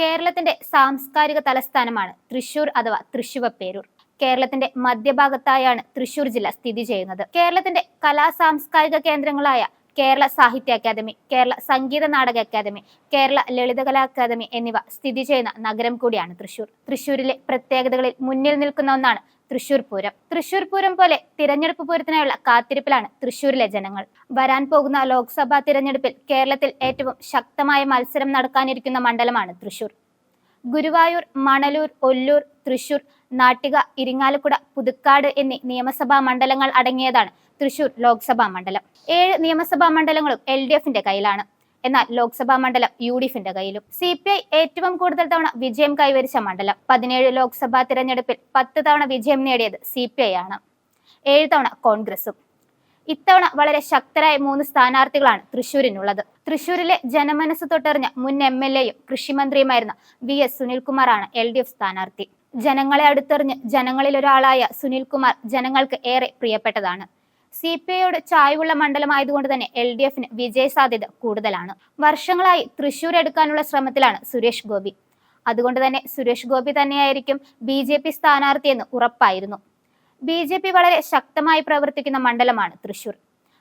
കേരളത്തിന്റെ സാംസ്കാരിക തലസ്ഥാനമാണ് തൃശൂർ അഥവാ തൃശുവപ്പേരൂർ കേരളത്തിന്റെ മധ്യഭാഗത്തായാണ് തൃശൂർ ജില്ല സ്ഥിതി ചെയ്യുന്നത്. കേരളത്തിന്റെ കലാ സാംസ്കാരിക കേന്ദ്രങ്ങളായ കേരള സാഹിത്യ academy Kerala Sangeetha Nataka academy Kerala Lalithakala academy എന്നിവ സ്ഥിതി ചെയ്യുന്ന നഗരം കൂടിയാണ് തൃശൂർ തൃശൂരിലെ പ്രത്യേകതകളിൽ മുന്നിൽ നിൽക്കുന്ന ഒന്നാണ് തൃശൂർ പൂരം. തൃശൂർ പൂരം പോലെ തിരഞ്ഞെടുപ്പ് പൂരത്തിനായുള്ള കാത്തിരിപ്പിലാണ് തൃശൂരിലെ ജനങ്ങൾ. വരാൻ പോകുന്ന ലോക്സഭാ തിരഞ്ഞെടുപ്പിൽ കേരളത്തിൽ ഏറ്റവും ശക്തമായ മത്സരം നടക്കാനിരിക്കുന്ന മണ്ഡലമാണ് തൃശൂർ ഗുരുവായൂർ മണലൂർ ഒല്ലൂർ തൃശൂർ നാട്ടിക ഇരിങ്ങാലക്കുട പുതുക്കാട് എന്നീ നിയമസഭാ മണ്ഡലങ്ങൾ അടങ്ങിയതാണ് തൃശൂർ ലോക്സഭാ മണ്ഡലം. ഏഴ് നിയമസഭാ മണ്ഡലങ്ങളും എൽ ഡി എഫിന്റെ കയ്യിലാണ്. എന്നാൽ ലോക്സഭാ മണ്ഡലം യു ഡി എഫിന്റെ കയ്യിലും. സി പി ഐ ഏറ്റവും കൂടുതൽ തവണ വിജയം കൈവരിച്ച മണ്ഡലം. പതിനേഴ് ലോക്സഭാ തിരഞ്ഞെടുപ്പിൽ പത്ത് തവണ വിജയം നേടിയത് സി പി ഐ ആണ്. ഏഴ് തവണ കോൺഗ്രസും. ഇത്തവണ വളരെ ശക്തരായ മൂന്ന് സ്ഥാനാർത്ഥികളാണ് തൃശൂരിനുള്ളത് തൃശൂരിലെ ജനമനസ് തൊട്ടറിഞ്ഞ മുൻ എം എൽ എയും കൃഷിമന്ത്രിയുമായിരുന്ന വി എസ് സുനിൽകുമാറാണ് എൽ ഡി എഫ് സ്ഥാനാർത്ഥി. ജനങ്ങളെ അടുത്തെറിഞ്ഞ് ജനങ്ങളിൽ ഒരാളായ സുനിൽകുമാർ ജനങ്ങൾക്ക് ഏറെ പ്രിയപ്പെട്ടതാണ്. സി പി ഐയോട് ചായ്വുള്ള മണ്ഡലമായതുകൊണ്ട് തന്നെ എൽ ഡി എഫിന് വിജയ സാധ്യത കൂടുതലാണ്. വർഷങ്ങളായി തൃശൂർ എടുക്കാനുള്ള ശ്രമത്തിലാണ് സുരേഷ് ഗോപി. അതുകൊണ്ട് തന്നെ സുരേഷ് ഗോപി തന്നെയായിരിക്കും ബി ജെ പി സ്ഥാനാർത്ഥിയെന്ന് ഉറപ്പായിരുന്നു. ബി ജെ പി വളരെ ശക്തമായി പ്രവർത്തിക്കുന്ന മണ്ഡലമാണ് തൃശൂർ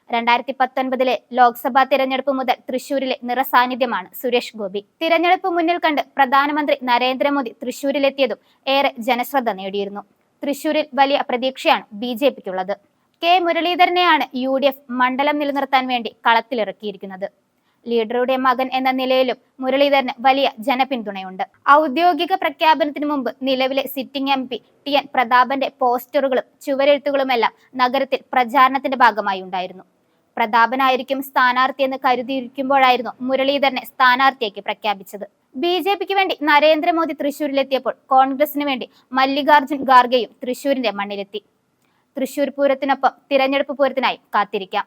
രണ്ടായിരത്തി പത്തൊൻപതിലെ ലോക്സഭാ തിരഞ്ഞെടുപ്പ് മുതൽ തൃശൂരിലെ നിറസാന്നിധ്യമാണ് സുരേഷ് ഗോപി. തിരഞ്ഞെടുപ്പ് മുന്നിൽ കണ്ട് പ്രധാനമന്ത്രി നരേന്ദ്രമോദി തൃശൂരിലെത്തിയതും ഏറെ ജനശ്രദ്ധ നേടിയിരുന്നു. തൃശൂരിൽ വലിയ പ്രതീക്ഷയാണ് ബി ജെ പിക്കുള്ളത്. കെ മുരളീധരനെയാണ് യു ഡി എഫ് മണ്ഡലം നിലനിർത്താൻ വേണ്ടി കളത്തിലിറക്കിയിരിക്കുന്നത്. ലീഡറുടെ മകൻ എന്ന നിലയിലും മുരളീധരന് വലിയ ജനപിന്തുണയുണ്ട്. ഔദ്യോഗിക പ്രഖ്യാപനത്തിന് മുമ്പ് നിലവിലെ sitting M P T N പ്രതാപന്റെ പോസ്റ്ററുകളും ചുവരെഴുത്തുകളുമെല്ലാം നഗരത്തിൽ പ്രചാരണത്തിന്റെ ഭാഗമായി ഉണ്ടായിരുന്നു. പ്രതാപനായിരിക്കും സ്ഥാനാർത്ഥിയെന്ന് കരുതിയിരിക്കുമ്പോഴായിരുന്നു മുരളീധരനെ സ്ഥാനാർത്ഥിയാക്കി പ്രഖ്യാപിച്ചത്. ബി ജെ പിക്ക് വേണ്ടി നരേന്ദ്രമോദി തൃശൂരിലെത്തിയപ്പോൾ കോൺഗ്രസിന് വേണ്ടി മല്ലികാർജുൻ ഖാർഗെയും തൃശൂരിന്റെ മണ്ണിലെത്തി. തൃശൂർ പൂരത്തിനൊപ്പം തിരഞ്ഞെടുപ്പ് പൂരത്തിനായി കാത്തിരിക്കാം.